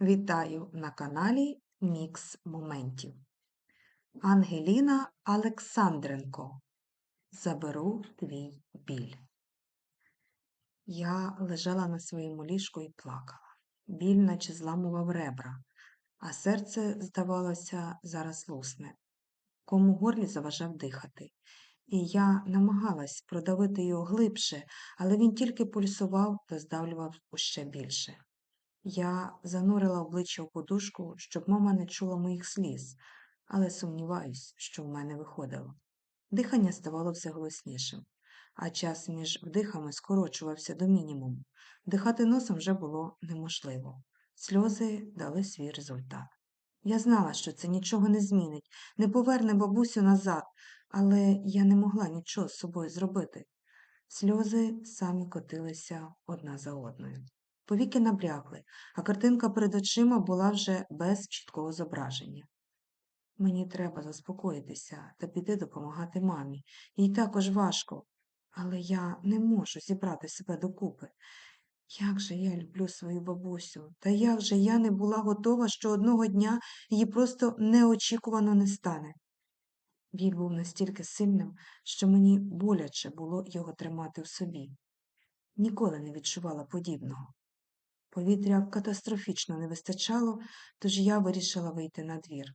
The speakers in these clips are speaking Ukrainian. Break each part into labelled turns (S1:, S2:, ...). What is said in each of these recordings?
S1: Вітаю на каналі Мікс Моментів. Ангеліна Олександренко. Заберу твій біль. Я лежала на своєму ліжку і плакала. Біль наче зламував ребра, а серце, здавалося, зараз лусне. Кому горлі заважав дихати. І я намагалась продавити його глибше, але він тільки пульсував та здавлював уще більше. Я занурила обличчя у подушку, щоб мама не чула моїх сліз, але сумніваюсь, що в мене виходило. Дихання ставало все голоснішим, а час між вдихами скорочувався до мінімуму. Дихати носом вже було неможливо. Сльози дали свій результат. Я знала, що це нічого не змінить, не поверне бабусю назад, але я не могла нічого з собою зробити. Сльози самі котилися одна за одною. Повіки набрякли, а картинка перед очима була вже без чіткого зображення. Мені треба заспокоїтися та піти допомагати мамі. Їй також важко, але я не можу зібрати себе докупи. Як же я люблю свою бабусю, та як же я не була готова, що одного дня її просто неочікувано не стане. Біль був настільки сильним, що мені боляче було його тримати в собі. Ніколи не відчувала подібного. Повітря катастрофічно не вистачало, тож я вирішила вийти на двір.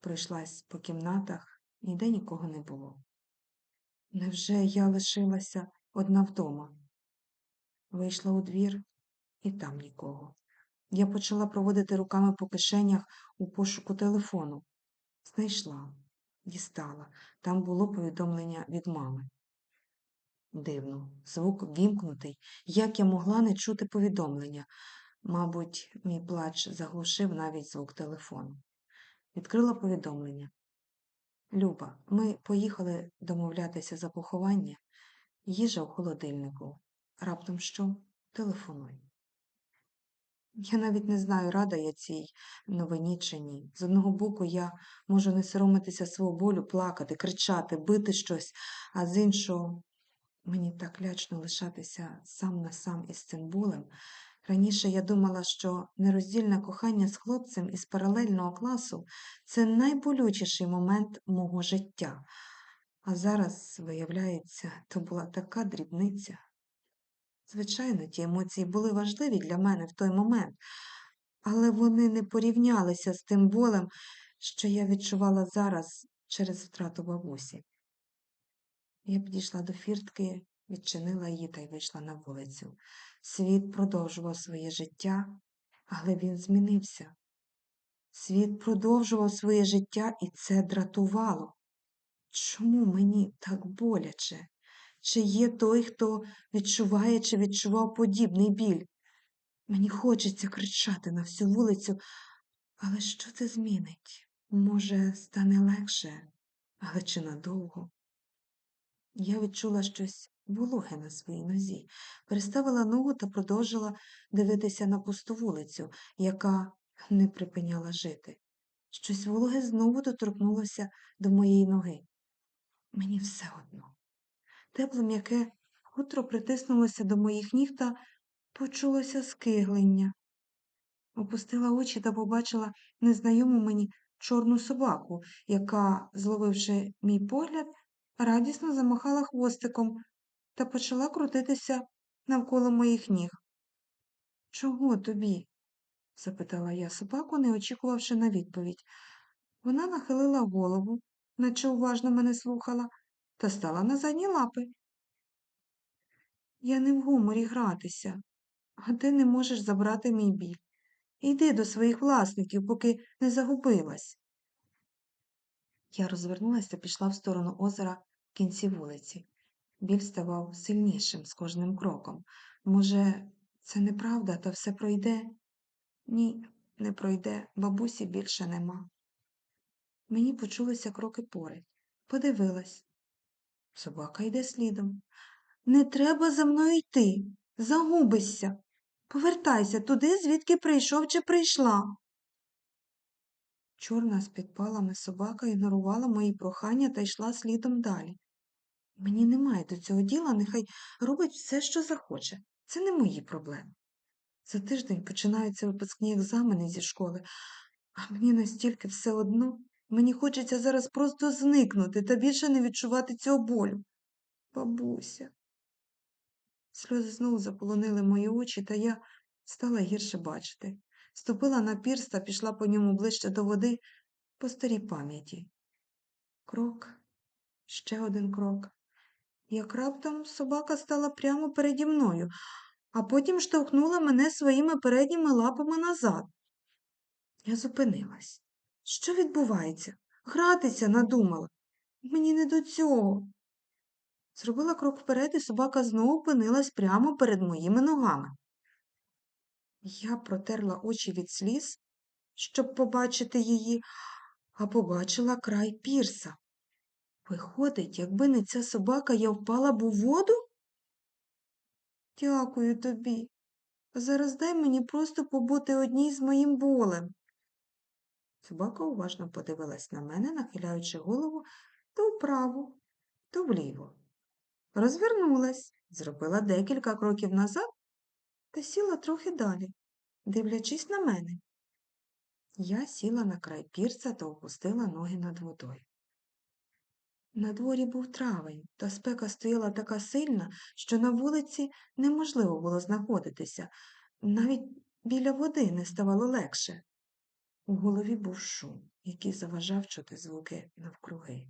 S1: Пройшлась по кімнатах, ніде нікого не було. Невже я лишилася одна вдома? Вийшла у двір, і там нікого. Я почала проводити руками по кишенях у пошуку телефону. Знайшла, дістала. Там було повідомлення від мами. Дивно, звук вімкнутий, як я могла не чути повідомлення. Мабуть, мій плач заглушив навіть звук телефону. Відкрила повідомлення. Люба, ми поїхали домовлятися за поховання. Їжа в холодильнику. Раптом що? Телефонуй. Я навіть не знаю, рада я цій новині чи ні. З одного боку, я можу не соромитися свого болю, плакати, кричати, бити щось, а з іншого Мені так лячно лишатися сам на сам із цим болем. Раніше я думала, що нероздільне кохання з хлопцем із паралельного класу це найболючіший момент мого життя. А зараз, виявляється, то була така дрібниця. Звичайно, ті емоції були важливі для мене в той момент, але вони не порівнялися з тим болем, що я відчувала зараз через втрату бабусі. Я підійшла до фіртки, відчинила її та й вийшла на вулицю. Світ продовжував своє життя, але він змінився. Світ продовжував своє життя, і це дратувало. Чому мені так боляче? Чи є той, хто відчуває чи відчував подібний біль? Мені хочеться кричати на всю вулицю, але що це змінить? Може, стане легше, але чи надовго? Я відчула щось вологе на своїй нозі, переставила ногу та продовжила дивитися на пусту вулицю, яка не припиняла жити. Щось вологе знову доторкнулося до моєї ноги. Мені все одно. Тепле м'яке хутро притиснулося до моїх ніг та почулося скиглення. Опустила очі та побачила незнайому мені чорну собаку, яка, зловивши мій погляд, радісно замахала хвостиком та почала крутитися навколо моїх ніг. Чого тобі? запитала я собаку, не очікувавши на відповідь. Вона нахилила голову, наче уважно мене слухала, та стала на задні лапи. Я не в гуморі гратися, а ти не можеш забрати мій біль. Йди до своїх власників, поки не загубилась. Я розвернулася пішла в сторону озера в кінці вулиці. Біль ставав сильнішим з кожним кроком. Може, це неправда, та все пройде? Ні, не пройде, бабусі більше нема. Мені почулися кроки поряд. Подивилась. Собака йде слідом. Не треба за мною йти. Загубишся. Повертайся туди, звідки прийшов чи прийшла. Чорна з підпалами собака ігнорувала мої прохання та йшла слідом далі. Мені немає до цього діла, нехай робить все, що захоче. Це не мої проблеми. За тиждень починаються випускні екзамени зі школи, а мені настільки все одно. Мені хочеться зараз просто зникнути та більше не відчувати цього болю. Бабуся. Сльози знову заполонили мої очі, та я стала гірше бачити. Ступила на пірс та пішла по ньому ближче до води по старій пам'яті. Крок, ще один крок. Як раптом собака стала прямо переді мною, а потім штовхнула мене своїми передніми лапами назад. Я зупинилась. Що відбувається? Гратися надумала. Мені не до цього. Зробила крок вперед, і собака знову опинилась прямо перед моїми ногами. Я протерла очі від сліз, щоб побачити її, а побачила край пірса. Виходить, якби не ця собака, я впала б у воду? Дякую тобі. Зараз дай мені просто побути одній з моїм болем. Собака уважно подивилась на мене, нахиляючи голову то вправо, то вліво. Розвернулась, зробила декілька кроків назад та сіла трохи далі, дивлячись на мене. Я сіла на край пірса та опустила ноги над водою. На дворі був травень, та спека стояла така сильна, що на вулиці неможливо було знаходитися, навіть біля води не ставало легше. У голові був шум, який заважав чути звуки навкруги.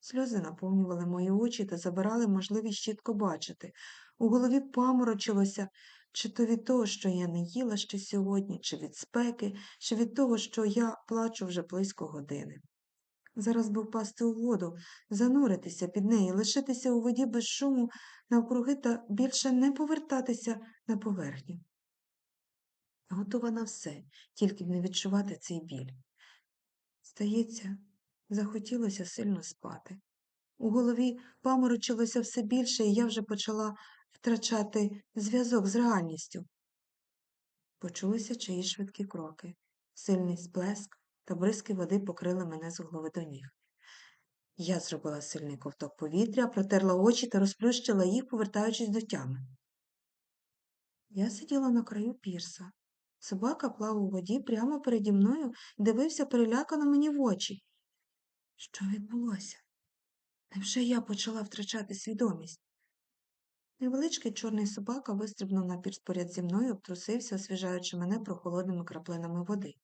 S1: Сльози наповнювали мої очі та забирали можливість чітко бачити. У голові паморочилося, чи то від того, що я не їла ще сьогодні, чи від спеки, чи від того, що я плачу вже близько години. Зараз би впасти у воду, зануритися під неї, лишитися у воді без шуму навкруги та більше не повертатися на поверхню. Готова на все, тільки б не відчувати цей біль. Здається, захотілося сильно спати. У голові паморочилося все більше, і я вже почала втрачати зв'язок з реальністю. Почулися чиї швидкі кроки, сильний сплеск та бризки води покрили мене з голови до ніг. Я зробила сильний ковток повітря, протерла очі та розплющила їх, повертаючись до тями. Я сиділа на краю пірса. Собака плав у воді прямо переді мною і дивився перелякано мені в очі. Що відбулося? Невже я почала втрачати свідомість? Невеличкий чорний собака вистрибнув на пірс поряд зі мною, обтрусився, освіжаючи мене прохолодними краплинами води.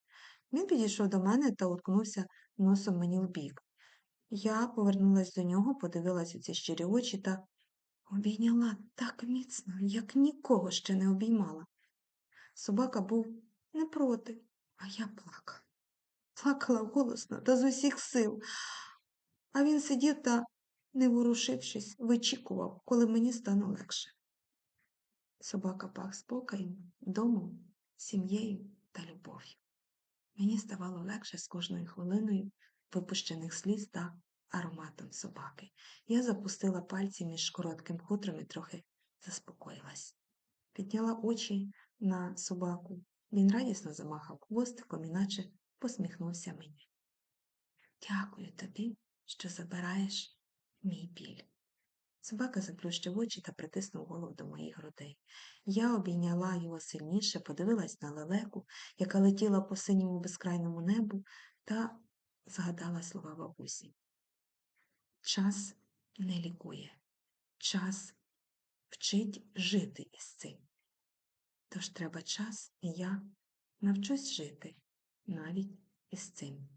S1: Він підійшов до мене та уткнувся носом мені в бік. Я повернулась до нього, подивилась у ці щирі очі та обійняла так міцно, як нікого ще не обіймала. Собака був не проти, а я плакала. Плакала голосно та з усіх сил. А він сидів та, не ворушившись, вичікував, коли мені стане легше. Собака пах спокоєм, домом, сім'єю та любов'ю. Мені ставало легше з кожною хвилиною випущених сліз та ароматом собаки. Я запустила пальці між коротким хутром і трохи заспокоїлась. Підняла очі на собаку. Він радісно замахав хвостиком, іначе посміхнувся мені. Дякую тобі, що забираєш мій біль. Собака заплющив очі та притиснув голову до моїх грудей. Я обійняла його сильніше, подивилась на лелеку, яка летіла по синьому безкрайному небу, та згадала слова бабусі. Час не лікує, час вчить жити із цим. Тож треба час, і я навчусь жити навіть із цим.